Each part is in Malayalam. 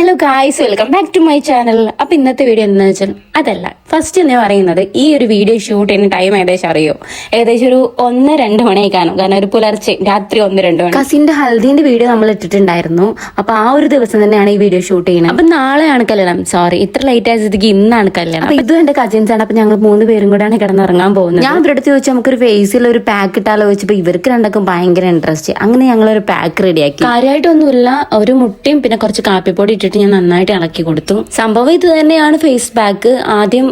Hello guys welcome back to my channel അപ്പൊ ഇന്നത്തെ വീഡിയോ എന്താ വെച്ചാൽ അതല്ല. ഫസ്റ്റ് ഞാൻ പറയുന്നത് ഈ ഒരു വീഡിയോ ഷൂട്ട് ചെയ്യുന്ന ടൈം ഏകദേശം അറിയോ? ഏകദേശം ഒരു ഒന്ന് രണ്ട് മണിയായി കാണും കാരണം ഒരു പുലർച്ചെ രാത്രി ഒന്ന് രണ്ട് മണി. കസിന്റെ ഹൽദീന്റെ വീഡിയോ നമ്മൾ ഇട്ടിട്ടുണ്ടായിരുന്നു. അപ്പൊ ആ ഒരു ദിവസം തന്നെയാണ് ഈ വീഡിയോ ഷൂട്ട് ചെയ്യുന്നത്. അപ്പൊ നാളെയാണ് കല്യാണം. സോറി ഇത്ര ലേറ്റ് ആയതിക്ക് ഇന്നാണ് കല്യാണം. അപ്പൊ ഇതും എന്റെ കസിൻസ് ആണ്. അപ്പൊ ഞങ്ങൾ മൂന്ന് പേരും കൂടെയാണ് കിടന്നിറങ്ങാൻ പോകുന്നത്. ഞാൻ ഇവരുടെ അടുത്ത് ചോദിച്ചാൽ നമുക്കൊരു ഫേസിൽ ഒരു പാക്ക് ഇട്ടാലോ? ചോദിച്ചപ്പോ ഇവർക്ക് രണ്ടൊക്കെ ഭയങ്കര ഇൻട്രസ്റ്റ് അങ്ങനെ ഞങ്ങൾ ഒരു പാക്ക് റെഡിയാക്കി കാര്യമായിട്ടൊന്നുമില്ല ഒരു മുട്ടയും പിന്നെ കുറച്ച് കാപ്പിപ്പൊടി ഇട്ടിട്ട് ഞാൻ നന്നായിട്ട് ഇളക്കി കൊടുത്തു. സംഭവം ഇത് തന്നെയാണ് ഫേസ് പാക്ക് ആദ്യം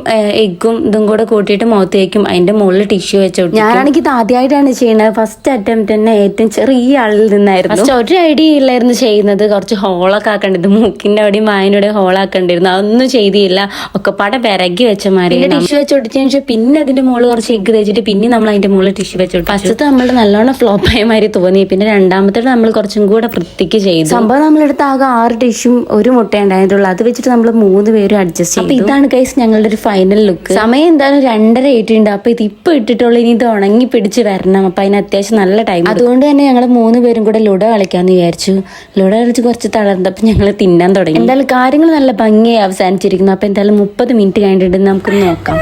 എഗ്ഗും ഇതും കൂടെ കൂട്ടിയിട്ട് മുഖത്തേക്കും അതിന്റെ മുകളിൽ ടിഷ്യൂ വെച്ചു ഞാനാണെങ്കിൽ ഇത് ആദ്യമായിട്ടാണ് ചെയ്യുന്നത്. ഫസ്റ്റ് അറ്റംപ്റ്റ് തന്നെ ഏറ്റവും ചെറിയ ആളിൽ നിന്നായിരുന്നു. ഫസ്റ്റ് ഒരു ഐഡിയ ഇല്ലായിരുന്നു ചെയ്യുന്നത്. കുറച്ച് ഹോളൊക്കെ ആക്കേണ്ടത് മൂക്കിന്റെ അവിടെയും വായനയുടെ ഹോളാക്കേണ്ടിരുന്നു അതൊന്നും ചെയ്തില്ല. ഒക്കെ പാടെ പിറകി വെച്ച മാതിരി ടിഷ്യൂ വെച്ച് ശേഷം പിന്നെ അതിന്റെ മുകളിൽ കുറച്ച് എഗ്ഗ് തേച്ചിട്ട് പിന്നെ നമ്മൾ അതിന്റെ മുകളിൽ ടിഷ്യൂ വെച്ച് കൊടുത്തു ഫസ്റ്റത്തെ നമ്മൾ നല്ലോണം ഫ്ലോപ്പ് ആയ മാതിരി തോന്നി. പിന്നെ രണ്ടാമത്തെ നമ്മൾ കുറച്ചും കൂടെ വൃത്തിക്ക് ചെയ്തു. സംഭവം നമ്മളെടുത്ത് ആകെ ആറ് ഡിഷും ഒരു മുട്ട ഉണ്ടായിട്ടുള്ളൂ അത് വെച്ചിട്ട് നമ്മൾ മൂന്ന് പേരും അഡ്ജസ്റ്റ് ചെയ്യും ഇതാണ് കൈസ് ഞങ്ങളുടെ ഒരു ഫൈനൽ ലുക്ക് സമയം എന്തായാലും രണ്ടര ആയിട്ടുണ്ട് അപ്പൊ ഇത് ഇപ്പൊ ഇട്ടിട്ടുള്ള. ഇനി ഇത് ഉണങ്ങി പിടിച്ച് വരണം. അപ്പൊ അതിന് അത്യാവശ്യം നല്ല ടൈം അതുകൊണ്ട് തന്നെ ഞങ്ങൾ മൂന്ന് പേരും കൂടെ ലുഡ കളിക്കാന്ന് വിചാരിച്ചു. ലുഡ കളിച്ച് കുറച്ച് തളർന്നപ്പോ ഞങ്ങൾ തിന്നാൻ തുടങ്ങി. എന്തായാലും കാര്യങ്ങൾ നല്ല ഭംഗിയായി അവസാനിച്ചിരിക്കുന്നു. അപ്പൊ എന്തായാലും മുപ്പത് മിനിറ്റ് കഴിഞ്ഞിട്ട് നമുക്ക് നോക്കാം.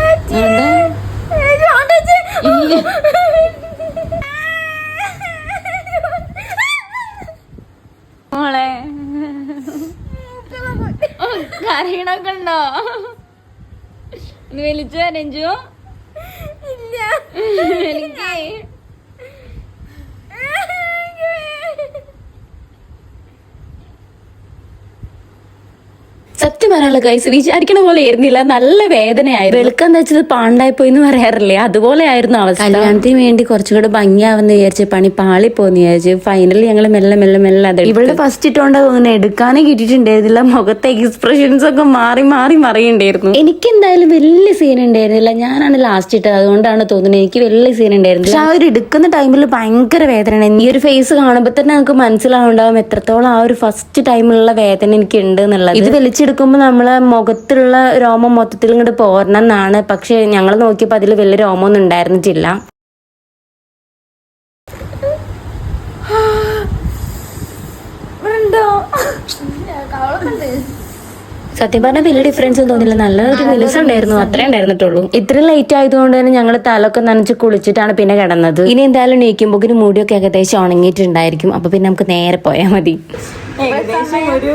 കരയണൊക്കെ ഉണ്ടോ ഒന്ന് വലിച്ചു രഞ്ജു? എനിക്ക് പറയാനുള്ള കൈസ് വിചാരിക്കണ പോലെ ആയിരുന്നില്ല. നല്ല വേദനയായിരുന്നു. വെളുക്കം വെച്ചത് പാണ്ടായി പോയി എന്ന് പറയാറില്ലേ? അതുപോലെ ആയിരുന്നു അവസ്ഥ. കല്യാണത്തിന് വേണ്ടി കുറച്ചുകൂടെ ഭംഗിയാവെന്ന് വിചാരിച്ച് പണി പാളി പോന്ന് വിചാരിച്ച് ഫൈനലി ഞങ്ങൾ മെല്ലെ മെല്ലെ മെല്ലെ അത് ഇവളുടെ ഫസ്റ്റ് ഇട്ടോണ്ട് തോന്നുന്നു എടുക്കാനേ കിട്ടിയിട്ടുണ്ടായിരുന്നില്ല. മുഖത്തെ എക്സ്പ്രഷൻസ് ഒക്കെ മാറി മാറി മറിയുണ്ടായിരുന്നു. എനിക്ക് എന്തായാലും വലിയ സീൻ ഉണ്ടായിരുന്നില്ല. ഞാനാണ് ലാസ്റ്റ് ഇട്ടത്. അതുകൊണ്ടാണ് തോന്നുന്നത് എനിക്ക് വലിയ സീൻ ഉണ്ടായിരുന്നില്ല. പക്ഷെ ആ ഒരു എടുക്കുന്ന ടൈമിൽ ഭയങ്കര വേദന ഈ ഒരു ഫേസ് കാണുമ്പോൾ തന്നെ നമുക്ക് മനസ്സിലാവുണ്ടാവും എത്രത്തോളം ആ ഒരു ഫസ്റ്റ് ടൈമിലുള്ള വേദന എനിക്ക് ഉണ്ട് എന്നുള്ളത്. ഇത് വലിച്ചെടുക്കുമ്പോൾ നമ്മളെ മുഖത്തുള്ള രോമം മൊത്തത്തിൽ ഇങ്ങോട്ട് പോരണം എന്നാണ്. പക്ഷെ ഞങ്ങൾ നോക്കിയപ്പോൾ അതിൽ വലിയ രോമമൊന്നും ഉണ്ടായിരുന്നിട്ടില്ല. സത്യം പറഞ്ഞാൽ വലിയ ഡിഫറൻസ് ഒന്നും തോന്നില്ല നല്ലൊരു മിനുസം ഉണ്ടായിരുന്നു. അത്രേ ഉണ്ടായിരുന്നിട്ടുള്ളൂ. ഇത്ര ലേറ്റ് ആയതുകൊണ്ട് തന്നെ ഞങ്ങൾ തലൊക്കെ നനച്ച് കുളിച്ചിട്ടാണ് പിന്നെ കിടന്നത്. ഇനി എന്തായാലും നീക്കുമ്പോക്കിന് മുടിയൊക്കെ ഏകദേശം ഉണങ്ങിയിട്ടുണ്ടായിരിക്കും. അപ്പൊ പിന്നെ നമുക്ക് നേരെ പോയാൽ മതി. ഏകദേശം ഒരു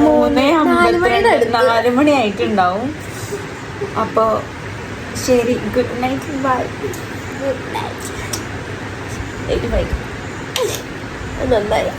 മൂന്നേ അമ്പത്തിരണ്ട് നാല് മണി ആയിട്ടുണ്ടാവും. അപ്പോ ശരി good night bye good night bye നന്നായി.